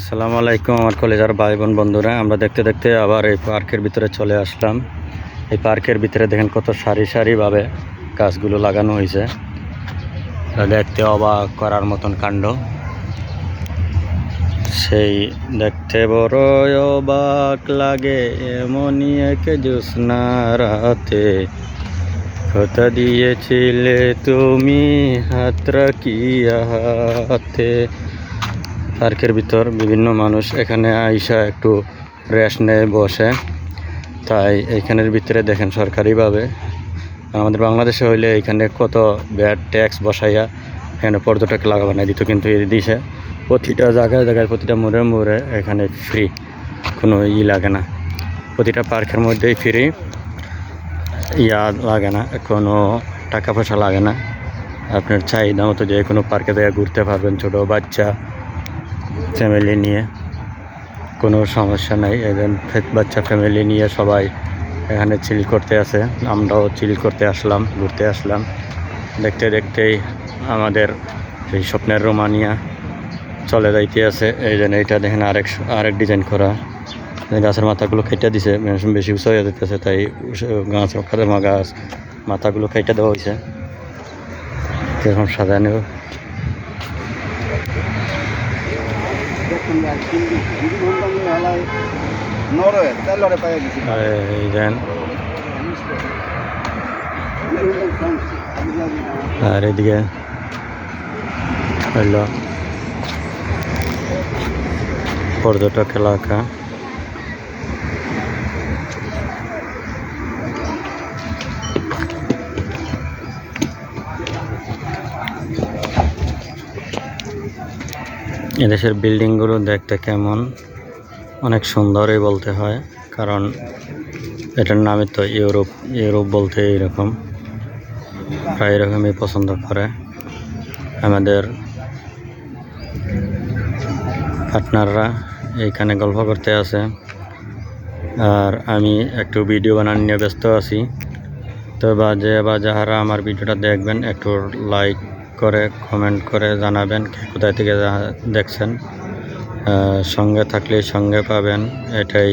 আসসালামু আলাইকুম আমার কলেজার ভাই বোন বন্ধুরা। আমরা দেখতে দেখতে আবার এই পার্কের ভিতরে চলে আসলাম। এই পার্কের ভিতরে দেখেন কত সারি সারিভাবে গাছগুলো লাগানো হয়েছে দেখতে অবাক করার মতন কাণ্ড। সেই দেখতে বড় অবাক লাগে, এমনই এক জ্যোৎস্না রাতে কথা দিয়েছিলে তুমি, হাতরা কি হাতে? পার্কের ভিতর বিভিন্ন মানুষ এখানে আইসা একটু রেস্ট নেয়, বসে। তাই এইখানের ভিতরে দেখেন সরকারিভাবে। আমাদের বাংলাদেশে হইলে এখানে কত ব্যাড ট্যাক্স বসাইয়া এখানে পর্যটক লাগাবে না দিত কিন্তু এই দিছে প্রতিটা জায়গায় জায়গায় প্রতিটা মোড়ে মোড়ে এখানে ফ্রি কোনো ই লাগে না। প্রতিটা পার্কের মধ্যেই ফ্রি ইয়া লাগে না, কোনো টাকা পয়সা লাগে না। আপনার চাহিদা মতো যে কোনো পার্কে জায়গায় ঘুরতে পারবেন, ছোটো বাচ্চা। ফ্যামিলি নিয়ে। কোনো সমস্যা নাই এদের বাচ্চা ফ্যামিলি নিয়ে সবাই এখানে চিল করতে আসে আমরাও চিল করতে আসলাম, ঘুরতে আসলাম। দেখতে দেখতেই আমাদের এই স্বপ্নের রোমানিয়া চলে যাইতে আছে। এই জন্য এইটা দেখেন আরেক আরেক ডিজাইন করা। গাছের মাথাগুলো কেটে দিছে বেশি উঁচু হয়ে যেতেছে, তাই গাছ গাছ, মাথাগুলো কেটে দেওয়া হয়েছে। এরকম সাজানো। আর এই দেন আর এদিকে হইল পর্যটক এলাকা এদেশের বিল্ডিংগুলো দেখতে কেমন? অনেক সুন্দরই বলতে হয়, কারণ এটার নামই তো ইউরোপ ইউরোপ বলতে এরকম প্রায় এরকমই পছন্দ করে। আমাদের পার্টনাররা এইখানে গল্প করতে আছে আর আমি একটু ভিডিও বানান নিয়ে ব্যস্ত আছি। তো বা যে বা যাহারা আমার ভিডিওটা দেখবেন, একটু লাইক করে কমেন্ট করে জানাবেন কোথায় থেকে দেখছেন। সঙ্গে থাকলে সঙ্গে পাবেন, এটাই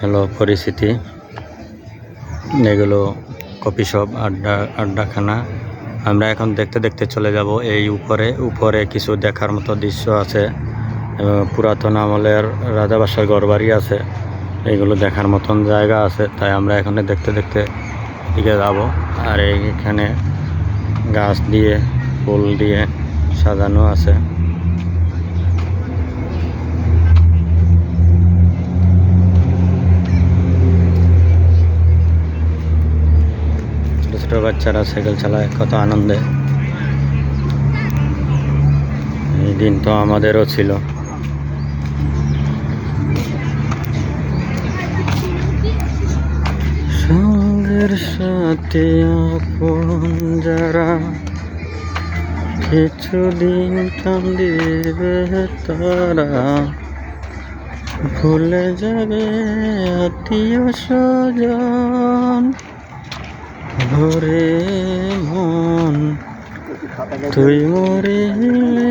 হলো পরিস্থিতি। এগুলো কপি শপ আড্ডা, আড্ডাখানা। আমরা এখন দেখতে দেখতে চলে যাব এই উপরে। উপরে কিছু দেখার মতো দৃশ্য আছে। পুরাতন আমলের রাজাবাসার ঘরবাড়ি আছে। এগুলো দেখার মতন জায়গা আছে, তাই আমরা এখানে দেখতে দেখতে দিকে যাব। আর এইখানে গাছ দিয়ে, ফুল দিয়ে সাজানো আছে। ছোট ছোট বাচ্চারা সাইকেল চালায়, কত আনন্দে। এই দিন তো আমাদেরও ছিল। সঙ্গের সাথে আপন যারা কিছুদিন কান্দিবে তারা ভুলে যাবে আত্মীয় স্বজন। ভরে মন, তুই মরিলে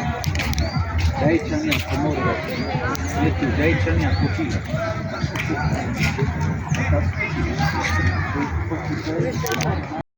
જાય છે અહીંયા સમોર લખ્યું જાય છે અહીંયા કુટી Thank you.